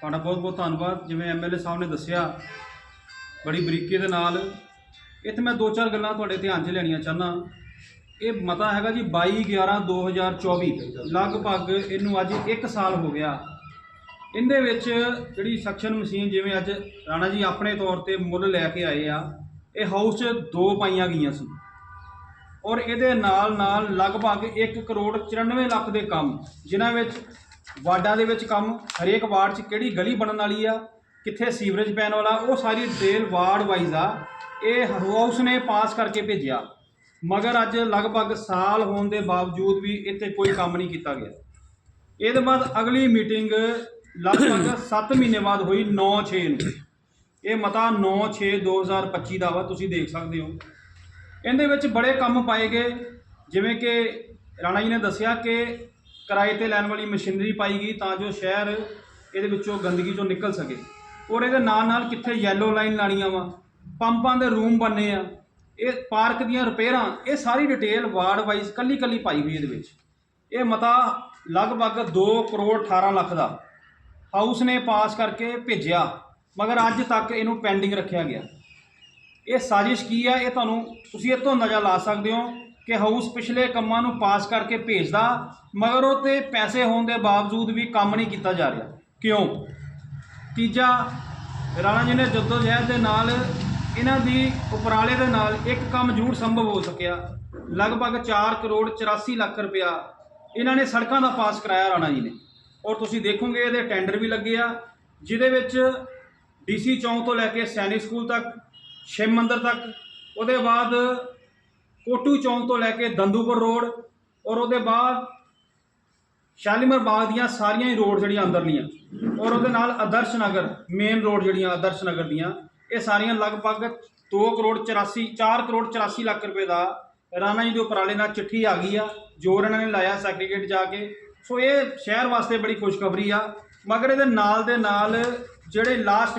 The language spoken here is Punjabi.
ਤੁਹਾਡਾ ਬਹੁਤ ਬਹੁਤ ਧੰਨਵਾਦ। ਜਿਵੇਂ ਐਮਐਲਏ ਸਾਹਿਬ ਨੇ ਦੱਸਿਆ, ਬੜੀ ਬਰੀਕੀ ਦੇ ਨਾਲ ਇੱਥੇ ਮੈਂ ਦੋ ਚਾਰ ਗੱਲਾਂ ਤੁਹਾਡੇ ਧਿਆਨ 'ਚ ਲੈਣੀਆਂ ਚਾਹੁੰਦਾ। ਇਹ ਮਤਾ ਹੈਗਾ ਜੀ 22 11 2024 ਲਗਭਗ ਇਹਨੂੰ ਅੱਜ 1 ਸਾਲ ਹੋ ਗਿਆ। ਇਹਦੇ ਵਿੱਚ ਜਿਹੜੀ ਸਕਸ਼ਨ ਮਸ਼ੀਨ ਜਿਵੇਂ ਅੱਜ ਰਾਣਾ ਜੀ ਆਪਣੇ ਤੌਰ ਤੇ ਮੁੱਲ ਲੈ ਕੇ ਆਏ ਆ, ਇਹ ਹਾਊਸ 'ਚ ਦੋ ਪਾਈਆਂ ਗਈਆਂ ਸੀ। ਔਰ ਇਹਦੇ ਨਾਲ ਨਾਲ ਲਗਭਗ 1 ਕਰੋੜ 94 ਲੱਖ ਦੇ ਕੰਮ, ਜਿਨ੍ਹਾਂ ਵਿੱਚ ਵਾਰਡਾਂ ਦੇ ਵਿੱਚ ਕੰਮ ਹਰੇਕ ਵਾਰਡ 'ਚ ਕਿਹੜੀ ਗਲੀ ਬਣਨ ਵਾਲੀ ਆ ਕਿੱਥੇ ਸੀਵਰੇਜ ਪੈਣ ਵਾਲਾ ਉਹ ਸਾਰੀ ਡਿਟੇਲ ਵਾਰਡ ਵਾਈਜ਼ ਆ। ਇਹ ਹਾਊਸ ਨੇ ਪਾਸ ਕਰਕੇ ਭੇਜਿਆ। ਮਗਰ ਅੱਜ ਲਗਭਗ ਸਾਲ ਹੋਣ ਦੇ ਬਾਵਜੂਦ ਵੀ ਇੱਥੇ ਕੋਈ ਕੰਮ ਨਹੀਂ ਕੀਤਾ ਗਿਆ। ਇਹਦੇ ਬਾਅਦ ਅਗਲੀ ਮੀਟਿੰਗ ਲਗਭਗ 7 ਮਹੀਨੇ ਬਾਅਦ ਹੋਈ 9/6 ਨੂੰ। ਇਹ ਮਤਾ 9/6/2025 ਦਾ ਵਾ ਤੁਸੀਂ ਦੇਖ ਸਕਦੇ ਹੋ। ਇਹਦੇ ਵਿੱਚ ਬੜੇ ਕੰਮ ਪਾਏ ਗਏ। ਜਿਵੇਂ ਕਿ ਰਾਣਾ ਜੀ ਨੇ ਦੱਸਿਆ ਕਿ ਕਿਰਾਏ ਤੇ ਲੈਣ ਵਾਲੀ ਮਸ਼ੀਨਰੀ ਪਾਈ ਗਈ ਤਾਂ ਜੋ ਸ਼ਹਿਰ ਇਹਦੇ ਵਿੱਚੋਂ ਗੰਦਗੀ ਚੋਂ ਨਿਕਲ ਸਕੇ। ਔਰ ਇਹਦੇ ਨਾਲ ਨਾਲ ਕਿੱਥੇ ਯੈਲੋ ਲਾਈਨ ਲਾਣੀਆਂ ਵਾ, ਪੰਪਾਂ ਦੇ ਰੂਮ ਬਣਨੇ ਆ, ਇਹ ਪਾਰਕ ਦੀਆਂ ਰਿਪੇਅਰਾਂ ਇਹ ਸਾਰੀ ਡਿਟੇਲ ਵਾਰਡ ਵਾਈਜ਼ ਕੱਲੀ ਕੱਲੀ ਪਾਈ ਹੋਈ ਇਹਦੇ ਵਿੱਚ। ਇਹ ਮਤਾ ਲਗਭਗ 2 ਕਰੋੜ 18 ਲੱਖ ਦਾ। ਹਾਊਸ ਨੇ ਪਾਸ ਕਰਕੇ ਭੇਜਿਆ, ਮਗਰ ਅੱਜ ਤੱਕ ਇਹਨੂੰ ਪੈਂਡਿੰਗ ਰੱਖਿਆ ਗਿਆ। ਇਹ ਸਾਜ਼ਿਸ਼ ਕੀ ਹੈ, ਇਹ ਤੁਹਾਨੂੰ ਤੁਸੀਂ ਇਹ ਤੋਂ ਅੰਦਾਜ਼ਾ ਲਾ ਸਕਦੇ ਹੋ। ਕਿ ਹਾਊਸ ਪਿਛਲੇ ਕੰਮਾਂ ਨੂੰ ਪਾਸ ਕਰਕੇ ਭੇਜਦਾ, ਮਗਰ ਉਹ ਤੇ ਪੈਸੇ ਹੋਣ ਦੇ ਬਾਵਜੂਦ ਵੀ ਕੰਮ ਨਹੀਂ ਕੀਤਾ ਜਾ ਰਿਹਾ। ਕਿਉਂ? ਤੀਜਾ, ਰਾਣਾ ਜੀ ਨੇ ਜਦੋਜਹਿਦ ਦੇ ਨਾਲ, ਇਹਨਾਂ ਦੀ ਉਪਰਾਲੇ ਦੇ ਨਾਲ ਇੱਕ ਕੰਮ ਜ਼ਰੂਰ ਸੰਭਵ ਹੋ ਸਕਿਆ। ਲਗਭਗ 4 ਕਰੋੜ 84 ਲੱਖ ਰੁਪਇਆ ਇਹਨਾਂ ਨੇ ਸੜਕਾਂ ਦਾ ਪਾਸ ਕਰਾਇਆ ਰਾਣਾ ਜੀ ਨੇ। ਔਰ ਤੁਸੀਂ ਦੇਖੋਗੇ, ਇਹਦੇ ਟੈਂਡਰ ਵੀ ਲੱਗੇ ਆ, ਜਿਹਦੇ ਵਿੱਚ ਡੀਸੀ ਚੌਂਕ ਤੋਂ ਲੈ ਕੇ ਸੈਨਿਕ ਸਕੂਲ ਤੱਕ ਸ਼ਿਵ ਮੰਦਿਰ ਤੱਕ, ਉਹਦੇ ਬਾਅਦ ਕੋਟੂ ਚੌਂਕ ਤੋਂ ਲੈ ਕੇ ਦੰਦੂਪੁਰ ਰੋਡ ਔਰ ਉਹਦੇ ਬਾਅਦ ਸ਼ਾਲੀਮਾਰ ਬਾਗ ਦੀਆਂ ਸਾਰੀਆਂ ਹੀ ਰੋਡ ਜਿਹੜੀਆਂ ਅੰਦਰਲੀਆਂ ਔਰ ਉਹਦੇ ਨਾਲ ਆਦਰਸ਼ ਨਗਰ ਮੇਨ ਰੋਡ ਜਿਹੜੀਆਂ ਆਦਰਸ਼ ਨਗਰ ਦੀਆਂ, ਇਹ ਸਾਰੀਆਂ ਲਗਭਗ 2 ਕਰੋੜ 84 4 ਕਰੋੜ 84 ਲੱਖ ਰੁਪਏ ਦਾ ਰਾਣਾ ਜੀ ਦੇ ਉਪਰਾਲੇ ਨਾਲ ਚਿੱਠੀ ਆ ਗਈ ਆ ਜੋਰ ਇਹਨਾਂ ਨੇ ਲਾਇਆ ਸੈਕਟਰੀਏਟ ਜਾ ਕੇ। ਸੋ ਇਹ ਸ਼ਹਿਰ ਵਾਸਤੇ ਬੜੀ ਖੁਸ਼ਖਬਰੀ ਆ, ਮਗਰ ਇਹਦੇ ਨਾਲ ਦੇ ਨਾਲ ਜਿਹੜੇ ਲਾਸਟ